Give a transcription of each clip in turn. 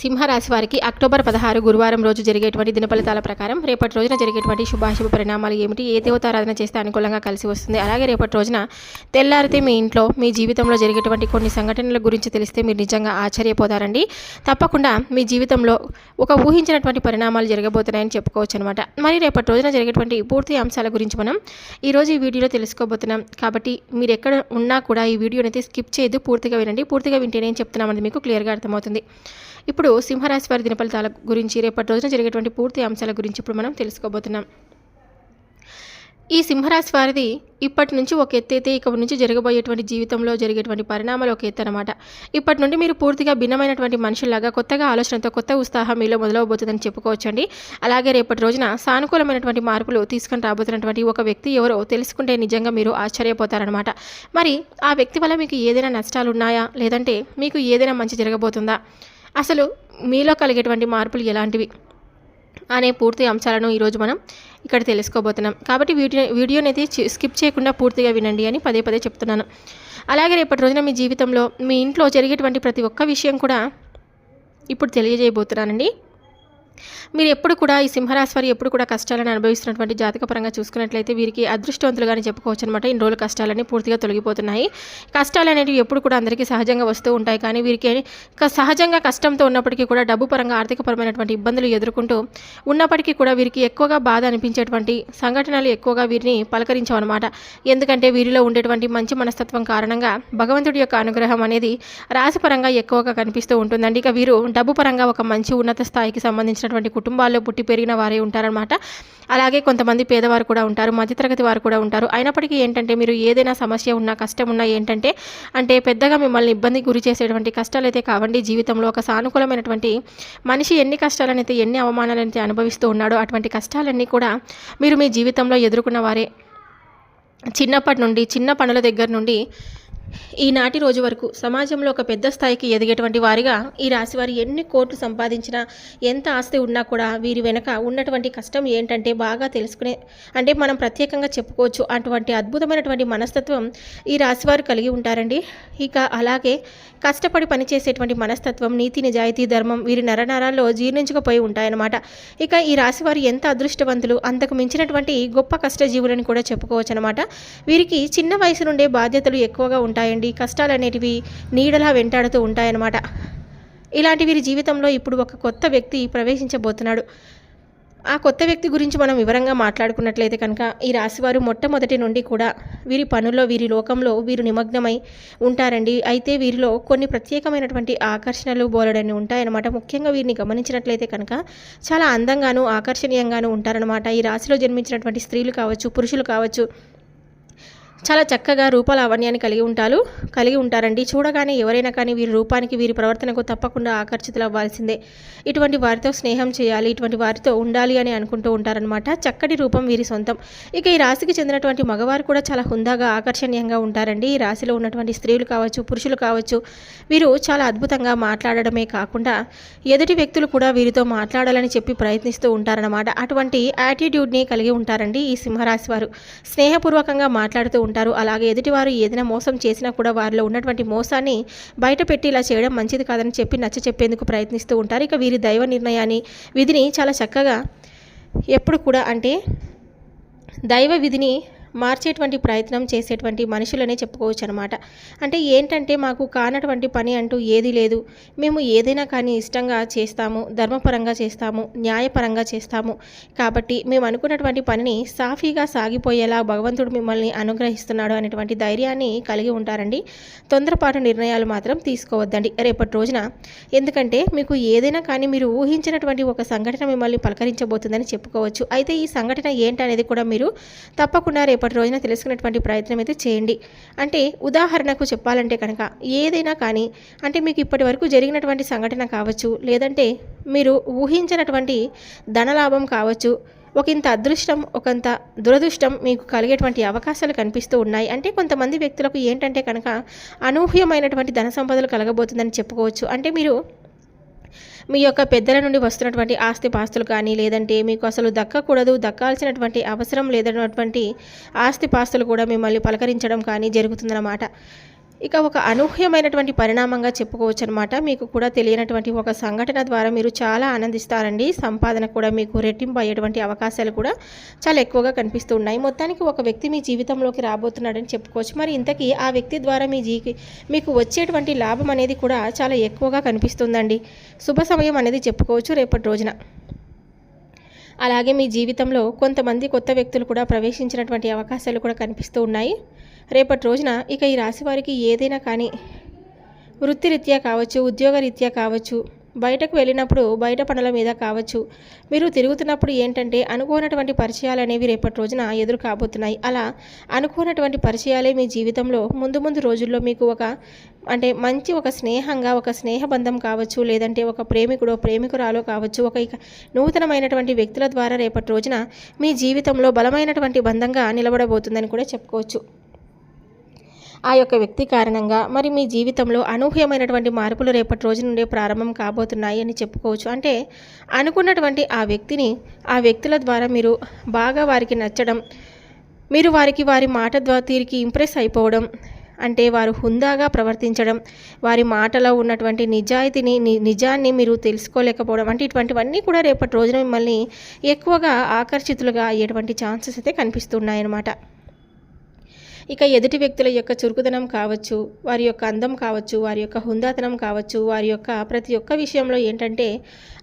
సింహరాశి వారికి అక్టోబర్ పదహారు గురువారం రోజు జరిగేటువంటి దిన ఫలితాల ప్రకారం రేపటి రోజున జరిగేటువంటి శుభాశుభ పరిణామాలు ఏమిటి ఏ దేవతారాధన చేస్తే అనుకూలంగా కలిసి వస్తుంది అలాగే రేపటి రోజున తెల్లారితే మీ ఇంట్లో మీ జీవితంలో జరిగేటువంటి కొన్ని సంఘటనల గురించి తెలిస్తే మీరు నిజంగా ఆశ్చర్యపోతారండి. తప్పకుండా మీ జీవితంలో ఒక ఊహించినటువంటి పరిణామాలు జరగబోతున్నాయని చెప్పుకోవచ్చు అనమాట మరి రేపటి రోజున జరిగేటువంటి పూర్తి అంశాల గురించి మనం ఈరోజు ఈ వీడియోలో తెలుసుకోబోతున్నాం. కాబట్టి మీరు ఎక్కడ ఉన్నా కూడా ఈ వీడియోనైతే స్కిప్ చేయదు పూర్తిగా వినండి. పూర్తిగా వింటే నేను చెప్తున్నామని మీకు క్లియర్గా అర్థమవుతుంది. ఇప్పుడు సింహరాశి వారి దినఫలితాల గురించి రేపటి రోజున జరిగేటువంటి పూర్తి అంశాల గురించి ఇప్పుడు మనం తెలుసుకోబోతున్నాం. ఈ సింహరాశి వారిది ఇప్పటి నుంచి ఒక ఎత్తైతే ఇక్కడి ఇక నుంచి జరగబోయేటువంటి జీవితంలో జరిగేటువంటి పరిణామాలు ఒక ఎత్తు అనమాట ఇప్పటి నుండి మీరు పూర్తిగా భిన్నమైనటువంటి మనుషుల్లాగా కొత్తగా ఆలోచనతో కొత్త ఉత్సాహం మీలో మొదలవబోతుందని చెప్పుకోవచ్చండి. అలాగే రేపటి రోజున సానుకూలమైనటువంటి మార్పులు తీసుకొని రాబోతున్నటువంటి ఒక వ్యక్తి ఎవరో తెలుసుకుంటే నిజంగా మీరు ఆశ్చర్యపోతారనమాట మరి ఆ వ్యక్తి వల్ల మీకు ఏదైనా నష్టాలు ఉన్నాయా లేదంటే మీకు ఏదైనా మంచి జరగబోతుందా? అసలు మీలో కలిగేటువంటి మార్పులు ఎలాంటివి అనే పూర్తి అంశాలను ఈరోజు మనం ఇక్కడ తెలుసుకోబోతున్నాం. కాబట్టి వీడియో వీడియోని అయితే చి- స్కిప్ చేయకుండా పూర్తిగా వినండి అని పదే పదే చెప్తున్నాను. అలాగే రేపటి రోజున మీ జీవితంలో మీ ఇంట్లో జరిగేటువంటి ప్రతి ఒక్క విషయం కూడా ఇప్పుడు తెలియజేయబోతున్నానండి. మీరు ఎప్పుడు కూడా ఈ సింహరాశి వారు ఎప్పుడు కూడా కష్టాలను అనుభవిస్తున్నటువంటి జాతకపరంగా చూసుకున్నట్లయితే వీరికి అదృష్టవంతులుగానే చెప్పుకోవచ్చు అనమాట ఇన్ని రోజులు కష్టాలన్నీ పూర్తిగా తొలగిపోతున్నాయి. కష్టాలు అనేవి ఎప్పుడు కూడా అందరికీ సహజంగా వస్తూ ఉంటాయి. కానీ వీరికి సహజంగా కష్టంతో ఉన్నప్పటికీ కూడా డబ్బు పరంగా ఆర్థికపరమైనటువంటి ఇబ్బందులు ఎదుర్కొంటూ ఉన్నప్పటికీ కూడా వీరికి ఎక్కువగా బాధ అనిపించేటువంటి సంఘటనలు ఎక్కువగా వీరిని పలకరించవన్నమాట. ఎందుకంటే వీరిలో ఉండేటువంటి మంచి మనస్తత్వం కారణంగా భగవంతుడి యొక్క అనుగ్రహం అనేది రాశిపరంగా ఎక్కువగా కనిపిస్తూ ఉంటుందండి. ఇక వీరు డబ్బు పరంగా ఒక మంచి ఉన్నత స్థాయికి సంబంధించిన సంబంధించినటువంటి కుటుంబాల్లో పుట్టి పెరిగిన వారే ఉంటారనమాట అలాగే కొంతమంది పేదవారు కూడా ఉంటారు మధ్యతరగతి వారు కూడా ఉంటారు. అయినప్పటికీ ఏంటంటే మీరు ఏదైనా సమస్య ఉన్నా కష్టం ఉన్నా ఏంటంటే అంటే పెద్దగా మిమ్మల్ని ఇబ్బంది గురి చేసేటువంటి కష్టాలు అయితే కావండి. జీవితంలో ఒక సానుకూలమైనటువంటి మనిషి ఎన్ని కష్టాలనైతే ఎన్ని అవమానాలనైతే అనుభవిస్తూ ఉన్నాడో అటువంటి కష్టాలన్నీ కూడా మీరు మీ జీవితంలో ఎదుర్కొన్న వారే. చిన్నప్పటి నుండి చిన్న పనుల దగ్గర నుండి ఈనాటి రోజు వరకు సమాజంలో ఒక పెద్ద స్థాయికి ఎదిగేటువంటి వారిగా ఈ రాశివారు ఎన్ని కోట్లు సంపాదించినా ఎంత ఆస్తి ఉన్నా కూడా వీరి వెనక ఉన్నటువంటి కష్టం ఏంటంటే బాగా తెలుసుకునే అంటే మనం ప్రత్యేకంగా చెప్పుకోవచ్చు. అటువంటి అద్భుతమైనటువంటి మనస్తత్వం ఈ రాశివారు కలిగి ఉంటారండి. ఇక అలాగే కష్టపడి పనిచేసేటువంటి మనస్తత్వం నీతి నిజాయితీ ధర్మం వీరి నరనరాల్లో జీర్ణించుకుపోయి ఉంటాయన్నమాట. ఇక ఈ రాశివారు ఎంత అదృష్టవంతులు అంతకు మించినటువంటి గొప్ప కష్టజీవులని కూడా చెప్పుకోవచ్చు అనమాట వీరికి చిన్న వయసు నుండే బాధ్యతలు ఎక్కువగా ఉంటాయి. ఉంటాయండి. కష్టాలు అనేటివి నీడలా వెంటాడుతూ ఉంటాయన్నమాట. ఇలాంటి వీరి జీవితంలో ఇప్పుడు ఒక కొత్త వ్యక్తి ప్రవేశించబోతున్నాడు. ఆ కొత్త వ్యక్తి గురించి మనం వివరంగా మాట్లాడుకున్నట్లయితే కనుక ఈ రాశివారు మొట్టమొదటి నుండి కూడా వీరి పనుల్లో వీరి లోకంలో వీరు నిమగ్నమై ఉంటారండి. అయితే వీరిలో కొన్ని ప్రత్యేకమైనటువంటి ఆకర్షణలు బోలడని ఉంటాయన్నమాట. ముఖ్యంగా వీరిని గమనించినట్లయితే కనుక చాలా అందంగాను ఆకర్షణీయంగాను ఉంటారనమాట ఈ రాశిలో జన్మించినటువంటి స్త్రీలు కావచ్చు పురుషులు కావచ్చు చాలా చక్కగా రూపలావణ్యాన్ని కలిగి ఉంటారు కలిగి ఉంటారండి. చూడగానే ఎవరైనా కానీ వీరి రూపానికి వీరి ప్రవర్తనకు తప్పకుండా ఆకర్షితులు అవ్వాల్సిందే. ఇటువంటి వారితో స్నేహం చేయాలి ఇటువంటి వారితో ఉండాలి అని అనుకుంటూ ఉంటారనమాట చక్కటి రూపం వీరి సొంతం. ఇక ఈ రాశికి చెందినటువంటి మగవారు కూడా చాలా హుందాగా ఆకర్షణీయంగా ఉంటారండి. ఈ రాశిలో ఉన్నటువంటి స్త్రీలు కావచ్చు పురుషులు కావచ్చు వీరు చాలా అద్భుతంగా మాట్లాడడమే కాకుండా ఎదుటి వ్యక్తులు కూడా వీరితో మాట్లాడాలని చెప్పి ప్రయత్నిస్తూ ఉంటారన్నమాట. అటువంటి యాటిట్యూడ్ని కలిగి ఉంటారండి ఈ సింహరాశి వారు. స్నేహపూర్వకంగా మాట్లాడుతూ ఉంటారు. అలాగే ఎదుటివారు ఏదైనా మోసం చేసినా కూడా వారిలో ఉన్నటువంటి మోసాన్ని బయట పెట్టి ఇలా చేయడం మంచిది కాదని చెప్పి నచ్చ చెప్పేందుకు ప్రయత్నిస్తూ ఉంటారు. ఇక వీరి దైవ నిర్ణయాన్ని విధిని చాలా చక్కగా ఎప్పుడు కూడా అంటే దైవ విధిని మార్చేటువంటి ప్రయత్నం చేసేటువంటి మనుషులనే చెప్పుకోవచ్చు అనమాట అంటే ఏంటంటే మాకు కానటువంటి పని అంటూ ఏది లేదు. మేము ఏదైనా కానీ ఇష్టంగా చేస్తాము ధర్మపరంగా చేస్తాము న్యాయపరంగా చేస్తాము. కాబట్టి మేము అనుకున్నటువంటి పనిని సాఫీగా సాగిపోయేలా భగవంతుడు మిమ్మల్ని అనుగ్రహిస్తున్నాడు అనేటువంటి ధైర్యాన్ని కలిగి ఉంటారండి. తొందరపాటు నిర్ణయాలు మాత్రం తీసుకోవద్దండి రేపటి రోజున. ఎందుకంటే మీకు ఏదైనా కానీ మీరు ఊహించినటువంటి ఒక సంఘటన మిమ్మల్ని పలకరించబోతుందని చెప్పుకోవచ్చు. అయితే ఈ సంఘటన ఏంటనేది కూడా మీరు తప్పకుండా రేపటి రోజున తెలుసుకునేటువంటి ప్రయత్నం అయితే చేయండి. అంటే ఉదాహరణకు చెప్పాలంటే కనుక ఏదైనా కానీ అంటే మీకు ఇప్పటి వరకు జరిగినటువంటి సంఘటన కావచ్చు లేదంటే మీరు ఊహించినటువంటి ధనలాభం కావచ్చు ఒక ఇంత అదృష్టం ఒకంత దురదృష్టం మీకు కలిగేటువంటి అవకాశాలు కనిపిస్తూ ఉన్నాయి. అంటే కొంతమంది వ్యక్తులకు ఏంటంటే కనుక అనూహ్యమైనటువంటి ధన సంపదలు కలగబోతుందని చెప్పుకోవచ్చు. అంటే మీరు మీ యొక్క పెద్దల నుండి వస్తున్నటువంటి ఆస్తి పాస్తులు కానీ లేదంటే మీకు అసలు దక్కకూడదు దక్కాల్సినటువంటి అవసరం లేదన్నటువంటి ఆస్తి పాస్తులు కూడా మిమ్మల్ని పలకరించడం కానీ జరుగుతుందన్నమాట. ఇక ఒక అనూహ్యమైనటువంటి పరిణామంగా చెప్పుకోవచ్చు అనమాట మీకు కూడా తెలియనటువంటి ఒక సంఘటన ద్వారా మీరు చాలా ఆనందిస్తారండి. సంపాదన కూడా మీకు రెట్టింపు అయ్యేటువంటి అవకాశాలు కూడా చాలా ఎక్కువగా కనిపిస్తూ ఉన్నాయి మొత్తానికి ఒక వ్యక్తి మీ జీవితంలోకి రాబోతున్నాడని చెప్పుకోవచ్చు. మరి ఇంతకీ ఆ వ్యక్తి ద్వారా మీ జీ మీకు వచ్చేటువంటి లాభం అనేది కూడా చాలా ఎక్కువగా కనిపిస్తుందండి. శుభ సమయం అనేది చెప్పుకోవచ్చు రేపటి రోజున. అలాగే మీ జీవితంలో కొంతమంది కొత్త వ్యక్తులు కూడా ప్రవేశించినటువంటి అవకాశాలు కూడా కనిపిస్తూ ఉన్నాయి. రేపటి రోజున ఇక ఈ రాశి వారికి ఏదైనా కానీ వృత్తిరీత్యా కావచ్చు ఉద్యోగరీత్యా కావచ్చు బయటకు వెళ్ళినప్పుడు బయట పనుల మీద కావచ్చు మీరు తిరుగుతున్నప్పుడు ఏంటంటే అనుకోనటువంటి పరిచయాలు అనేవి రేపటి రోజున ఎదురు కాబోతున్నాయి. అలా అనుకోనటువంటి పరిచయాలే మీ జీవితంలో ముందు ముందు రోజుల్లో మీకు ఒక అంటే మంచి ఒక స్నేహంగా ఒక స్నేహబంధం కావచ్చు లేదంటే ఒక ప్రేమికుడో ప్రేమికురాలో కావచ్చు ఒక ఇక నూతనమైనటువంటి వ్యక్తుల ద్వారా రేపటి రోజున మీ జీవితంలో బలమైనటువంటి బంధంగా నిలబడబోతుందని కూడా చెప్పుకోవచ్చు. ఆ యొక్క వ్యక్తి కారణంగా మరి మీ జీవితంలో అనూహ్యమైనటువంటి మార్పులు రేపటి రోజు నుండే ప్రారంభం కాబోతున్నాయి అని చెప్పుకోవచ్చు. అంటే అనుకున్నటువంటి ఆ వ్యక్తిని ఆ వ్యక్తుల ద్వారా మీరు బాగా వారికి నచ్చడం మీరు వారికి వారి మాట ద్వారా తీరికి ఇంప్రెస్ అయిపోవడం అంటే వారు హుందాగా ప్రవర్తించడం వారి మాటలో ఉన్నటువంటి నిజాయితీని నిజాన్ని మీరు తెలుసుకోలేకపోవడం అంటే ఇటువంటివన్నీ కూడా రేపటి రోజున మిమ్మల్ని ఎక్కువగా ఆకర్షితులుగా అయ్యేటువంటి ఛాన్సెస్ అయితే కనిపిస్తున్నాయన్నమాట. ఇక ఎదుటి వ్యక్తుల యొక్క చురుకుదనం కావచ్చు వారి యొక్క అందం కావచ్చు వారి యొక్క హుందాతనం కావచ్చు వారి యొక్క ప్రతి ఒక్క విషయంలో ఏంటంటే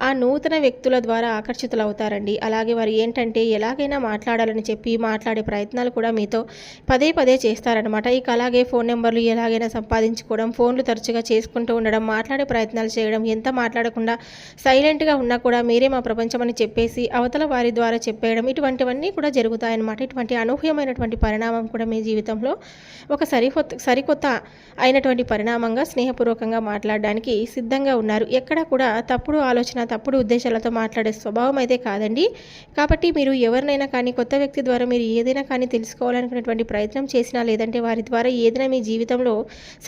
ఆ నూతన వ్యక్తుల ద్వారా ఆకర్షితులు అవుతారండి అలాగే వారు ఏంటంటే ఎలాగైనా మాట్లాడాలని చెప్పి మాట్లాడే ప్రయత్నాలు కూడా మీతో పదే పదే చేస్తారనమాట ఇక అలాగే ఫోన్ నెంబర్లు ఎలాగైనా సంపాదించుకోవడం ఫోన్లు తరచుగా చేసుకుంటూ ఉండడం మాట్లాడే ప్రయత్నాలు చేయడం ఎంత మాట్లాడకుండా సైలెంట్గా ఉన్నా కూడా మీరే మా ప్రపంచం అని చెప్పేసి అవతల వారి ద్వారా చెప్పేయడం ఇటువంటివన్నీ కూడా జరుగుతాయన్నమాట. ఇటువంటి అనూహ్యమైనటువంటి పరిణామం కూడా మీ జీవితం జీవితంలో ఒక సరికొత్త సరికొత్త అయినటువంటి పరిణామంగా స్నేహపూర్వకంగా మాట్లాడడానికి సిద్ధంగా ఉన్నారు. ఎక్కడ కూడా తప్పుడు ఆలోచన తప్పుడు ఉద్దేశాలతో మాట్లాడే స్వభావం అయితే కాదండి. కాబట్టి మీరు ఎవరినైనా కానీ కొత్త వ్యక్తి ద్వారా మీరు ఏదైనా కానీ తెలుసుకోవాలనుకున్నటువంటి ప్రయత్నం చేసినా లేదంటే వారి ద్వారా ఏదైనా మీ జీవితంలో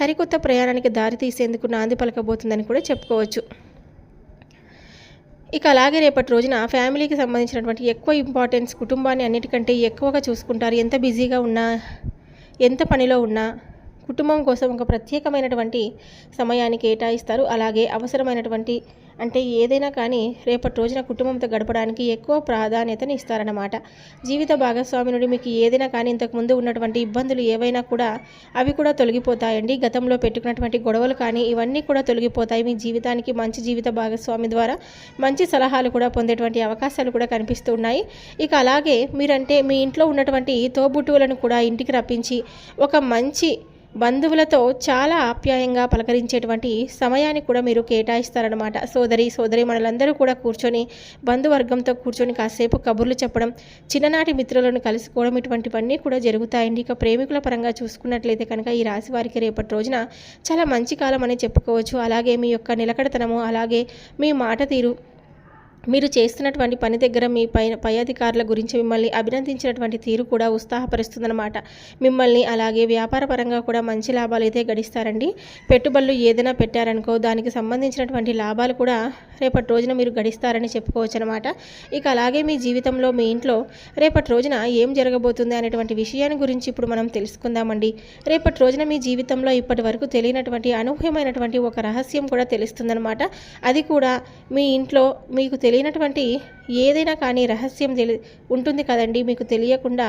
సరికొత్త ప్రయాణానికి దారి తీసేందుకు నాంది పలకబోతుందని కూడా చెప్పుకోవచ్చు. ఇక అలాగే రేపటి రోజున ఫ్యామిలీకి సంబంధించినటువంటి ఎక్కువ ఇంపార్టెన్స్ కుటుంబాన్ని అన్నిటికంటే ఎక్కువగా చూసుకుంటారు. ఎంత బిజీగా ఉన్నా ఎంత పనిలో ఉన్నా కుటుంబం కోసం ఒక ప్రత్యేకమైనటువంటి సమయాన్ని కేటాయిస్తారు. అలాగే అవసరమైనటువంటి అంటే ఏదైనా కానీ రేపటి రోజున కుటుంబంతో గడపడానికి ఎక్కువ ప్రాధాన్యతని ఇస్తారన్నమాట. జీవిత భాగస్వామి నుండి మీకు ఏదైనా కానీ ఇంతకుముందు ఉన్నటువంటి ఇబ్బందులు ఏవైనా కూడా అవి కూడా తొలగిపోతాయండి. గతంలో పెట్టుకున్నటువంటి గొడవలు కానీ ఇవన్నీ కూడా తొలగిపోతాయి. మీ జీవితానికి మంచి జీవిత భాగస్వామి ద్వారా మంచి సలహాలు కూడా పొందేటువంటి అవకాశాలు కూడా కనిపిస్తూ ఉన్నాయి. ఇక అలాగే మీరంటే మీ ఇంట్లో ఉన్నటువంటి తోబుట్టువులను కూడా ఇంటికి రప్పించి ఒక మంచి బంధువులతో చాలా ఆప్యాయంగా పలకరించేటువంటి సమయాన్ని కూడా మీరు కేటాయిస్తారనమాట సోదరి సోదరి మనలందరూ కూడా కూర్చొని బంధువర్గంతో కూర్చొని కాసేపు కబుర్లు చెప్పడం చిన్ననాటి మిత్రులను కలుసుకోవడం ఇటువంటివన్నీ కూడా జరుగుతాయండి. ఇక ప్రేమికుల పరంగా చూసుకున్నట్లయితే కనుక ఈ రాశి వారికి రేపటి రోజున చాలా మంచి కాలం అని చెప్పుకోవచ్చు. అలాగే మీ యొక్క నిలకడతనము అలాగే మీ మాట తీరు మీరు చేస్తున్నటువంటి పని దగ్గర మీ పై పై అధికారుల గురించి మిమ్మల్ని అభినందించినటువంటి తీరు కూడా ఉత్సాహపరుస్తుందన్నమాట. మిమ్మల్ని అలాగే వ్యాపార పరంగా కూడా మంచి లాభాలు అయితే గడిస్తారండి. పెట్టుబడులు ఏదైనా పెట్టారనుకో దానికి సంబంధించినటువంటి లాభాలు కూడా రేపటి రోజున మీరు గడిస్తారని చెప్పుకోవచ్చు అనమాట ఇక అలాగే మీ జీవితంలో మీ ఇంట్లో రేపటి రోజున ఏం జరగబోతుంది అనేటువంటి విషయాన్ని గురించి ఇప్పుడు మనం తెలుసుకుందామండి. రేపటి రోజున మీ జీవితంలో ఇప్పటి వరకు తెలియనటువంటి అనూహ్యమైనటువంటి ఒక రహస్యం కూడా తెలుస్తుందన్నమాట. అది కూడా మీ ఇంట్లో మీకు తెలియనటువంటి ఏదైనా కానీ రహస్యం తెలి ఉంటుంది కదండి. మీకు తెలియకుండా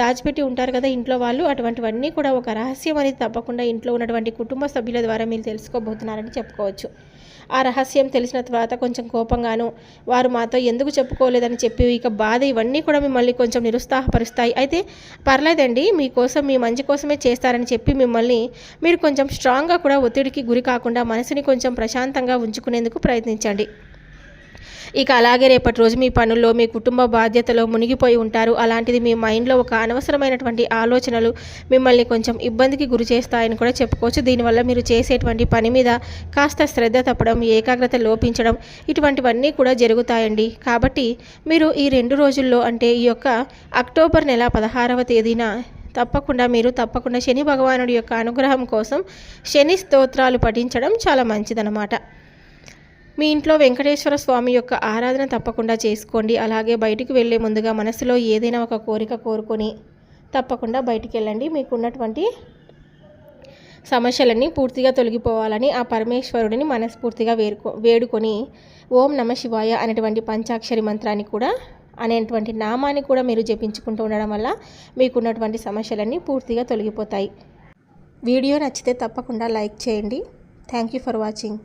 దాచిపెట్టి ఉంటారు కదా ఇంట్లో వాళ్ళు. అటువంటివన్నీ కూడా ఒక రహస్యం అనేది తప్పకుండా ఇంట్లో ఉన్నటువంటి కుటుంబ సభ్యుల ద్వారా మీరు తెలుసుకోబోతున్నారని చెప్పుకోవచ్చు. ఆ రహస్యం తెలిసిన తర్వాత కొంచెం కోపంగాను వారు మాతో ఎందుకు చెప్పుకోలేదని చెప్పి ఇక బాధ ఇవన్నీ కూడా మిమ్మల్ని కొంచెం నిరుత్సాహపరుస్తాయి. అయితే పర్లేదండి. మీకోసం మీ మంచి కోసమే చేస్తారని చెప్పి మిమ్మల్ని మీరు కొంచెం స్ట్రాంగ్గా కూడా ఒత్తిడికి గురి కాకుండా మనసుని కొంచెం ప్రశాంతంగా ఉంచుకునేందుకు ప్రయత్నించండి. ఇక అలాగే రేపటి రోజు మీ పనుల్లో మీ కుటుంబ బాధ్యతలో మునిగిపోయి ఉంటారు. అలాంటిది మీ మైండ్లో ఒక అనవసరమైనటువంటి ఆలోచనలు మిమ్మల్ని కొంచెం ఇబ్బందికి గురి చేస్తాయని కూడా చెప్పుకోవచ్చు. దీనివల్ల మీరు చేసేటువంటి పని మీద కాస్త శ్రద్ధ తప్పడం ఏకాగ్రత లోపించడం ఇటువంటివన్నీ కూడా జరుగుతాయండి. కాబట్టి మీరు ఈ రెండు రోజుల్లో అంటే ఈ యొక్క అక్టోబర్ నెల పదహారవ తేదీన తప్పకుండా మీరు తప్పకుండా శని భగవానుడి యొక్క అనుగ్రహం కోసం శని స్తోత్రాలు పఠించడం చాలా మంచిదన్నమాట. మీ ఇంట్లో వెంకటేశ్వర స్వామి యొక్క ఆరాధన తప్పకుండా చేసుకోండి. అలాగే బయటికి వెళ్ళే ముందుగా మనసులో ఏదైనా ఒక కోరిక కోరుకొని తప్పకుండా బయటికి వెళ్ళండి. మీకున్నటువంటి సమస్యలన్నీ పూర్తిగా తొలగిపోవాలని ఆ పరమేశ్వరుడిని మనస్ఫూర్తిగా వేరుకో వేడుకొని ఓం నమ శివాయ అనేటువంటి పంచాక్షరి మంత్రాన్ని కూడా అనేటువంటి నామాన్ని కూడా మీరు జపించుకుంటూ ఉండడం వల్ల మీకున్నటువంటి సమస్యలన్నీ పూర్తిగా తొలగిపోతాయి. వీడియో నచ్చితే తప్పకుండా లైక్ చేయండి. Thank you for watching.